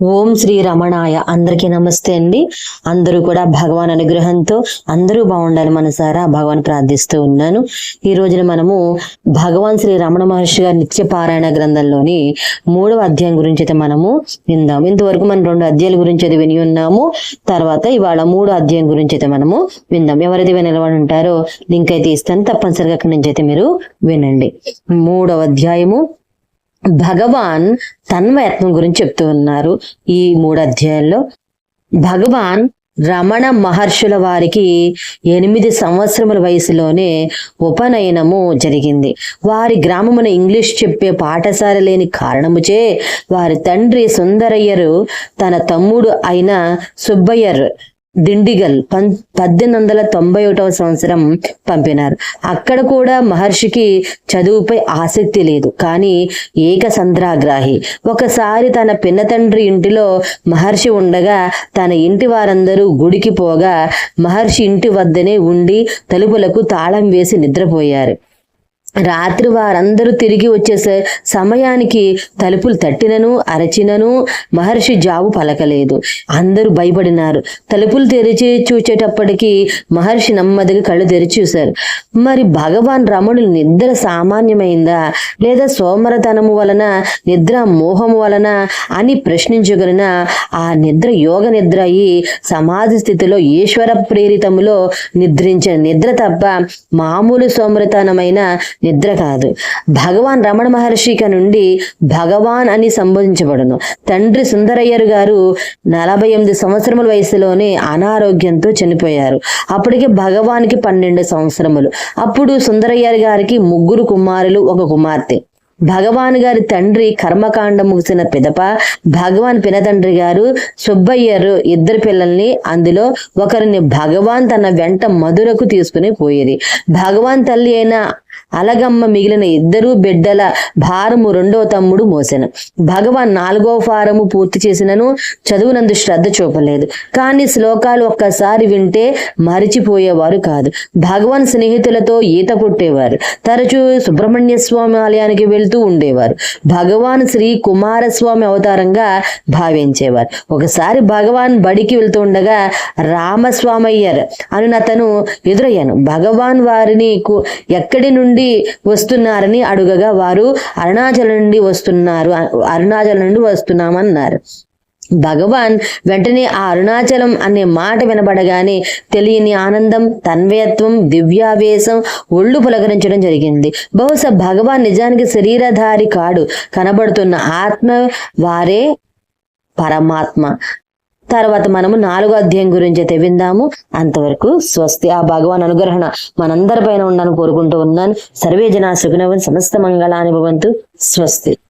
ఓం శ్రీ రమణాయ. అందరికీ నమస్తే అండి. అందరూ కూడా భగవాన్ అనుగ్రహంతో అందరూ బాగుండాలి మనసారా భగవాన్ ప్రార్థిస్తూ ఉన్నాను. ఈ రోజున మనము భగవాన్ శ్రీ రమణ మహర్షి గారి నిత్య పారాయణ గ్రంథంలోని మూడవ అధ్యాయం గురించి అయితే మనము విందాము. ఇంతవరకు మనం రెండు అధ్యాయాల గురించి అయితే విని ఉన్నాము. తర్వాత ఇవాళ మూడో అధ్యాయం గురించి అయితే మనము విందాం ఎవరైతే వినలవాడు ఉంటారో లింక్ అయితే ఇస్తాను. తప్పనిసరిగా అక్కడి నుంచి అయితే మీరు వినండి. మూడవ అధ్యాయము భగవాన్ తన్మయత్నం గురించి చెప్తూ ఉన్నారు ఈ మూడు అధ్యాయంలో. భగవాన్ రమణ మహర్షుల వారికి ఎనిమిది సంవత్సరముల వయసులోనే ఉపనయనము జరిగింది. వారి గ్రామమున ఇంగ్లీష్ చెప్పే పాఠశాల లేని కారణముచే వారి తండ్రి సుందరయ్యరు తన తమ్ముడు అయిన సుబ్బయ్యర్ దిండిగల్ పం పద్దెనిమిది వందల తొంభై ఒకటవ సంవత్సరం పంపినారు. అక్కడ కూడా మహర్షికి చదువుపై ఆసక్తి లేదు. కానీ ఏక సంద్రాగ్రాహి ఒకసారి తన పిన్నతండ్రి ఇంటిలో మహర్షి ఉండగా తన ఇంటి వారందరూ గుడికి పోగా మహర్షి ఇంటి వద్దనే ఉండి తలుపులకు తాళం వేసి నిద్రపోయారు. రాత్రి వారందరూ తిరిగి వచ్చే సమయానికి తలుపులు తట్టినను అరచినను మహర్షి జాబు పలకలేదు. అందరూ భయపడినారు. తలుపులు తెరిచి చూచేటప్పటికి మహర్షి నెమ్మదిగా కళ్ళు తెరిచి చూశారు. మరి భగవాన్ రమణుల నిద్ర సామాన్యమైందా? లేదా సోమరతనము వలన నిద్ర మోహము వలన అని ప్రశ్నించగలిగిన ఆ నిద్ర యోగ నిద్ర అయి సమాధి స్థితిలో ఈశ్వర ప్రేరితములో నిద్రించిన నిద్ర తప్ప మామూలు సోమరతనమైన నిద్ర కాదు. భగవాన్ రమణ మహర్షిక నుండి భగవాన్ అని సంబోధించబడును. తండ్రి సుందరయ్యరు గారు నలభై ఎనిమిది సంవత్సరముల వయసులోనే అనారోగ్యంతో చనిపోయారు. అప్పటికి భగవాన్కి పన్నెండు సంవత్సరములు. అప్పుడు సుందరయ్యర్ గారికి ముగ్గురు కుమారులు ఒక కుమార్తె. భగవాన్ గారి తండ్రి కర్మకాండ ముగిసిన పిదప భగవాన్ పినతండ్రి గారు సుబ్బయ్యరు ఇద్దరు పిల్లల్ని అందులో ఒకరిని భగవాన్ తన వెంట మధురకు తీసుకుని పోయేది. భగవాన్ తల్లి అయిన అలగమ్మ మిగిలిన ఇద్దరు బిడ్డల భారము రెండో తమ్ముడు మోసెను. భగవాన్ నాలుగో ఫారము పూర్తి చేసినను చదువునందు శ్రద్ధ చూపలేదు. కానీ శ్లోకాలు ఒక్కసారి వింటే మరిచిపోయేవారు కాదు. భగవాన్ స్నేహితులతో ఈత కొట్టేవారు. తరచూ సుబ్రహ్మణ్య స్వామి ఆలయానికి వెళ్తూ ఉండేవారు. భగవాన్ శ్రీ కుమారస్వామి అవతారంగా భావించేవారు. ఒకసారి భగవాన్ బడికి వెళ్తూ ఉండగా రామస్వామయ్యర్ అని అతను ఎదురయ్యాను. భగవాన్ వారిని కు- ఎక్కడి నుండి వస్తున్నారని అడుగగా వారు అరుణాచల్ నుండి వస్తున్నారు. అరుణాచల్ నుండి వస్తున్నామన్నారు. భగవాన్ వెంటనే ఆ అరుణాచలం అనే మాట వినబడగానే తెలియని ఆనందం తన్వయత్వం దివ్యావేశం ఒళ్ళు పులకరించడం జరిగింది. బహుశా భగవాన్ నిజానికి శరీరధారి కాడు. కనబడుతున్న ఆత్మ వారే పరమాత్మ. తర్వాత మనము నాలుగో అధ్యాయం గురించి అయితే విందాము. అంతవరకు స్వస్తి ఆ భగవాన్ అనుగ్రహణ మనందరి పైన ఉండాలని కోరుకుంటూ ఉన్నాను. సర్వే జనా సుఖనవన్ సమస్త మంగళాని భవంతు స్వస్తి.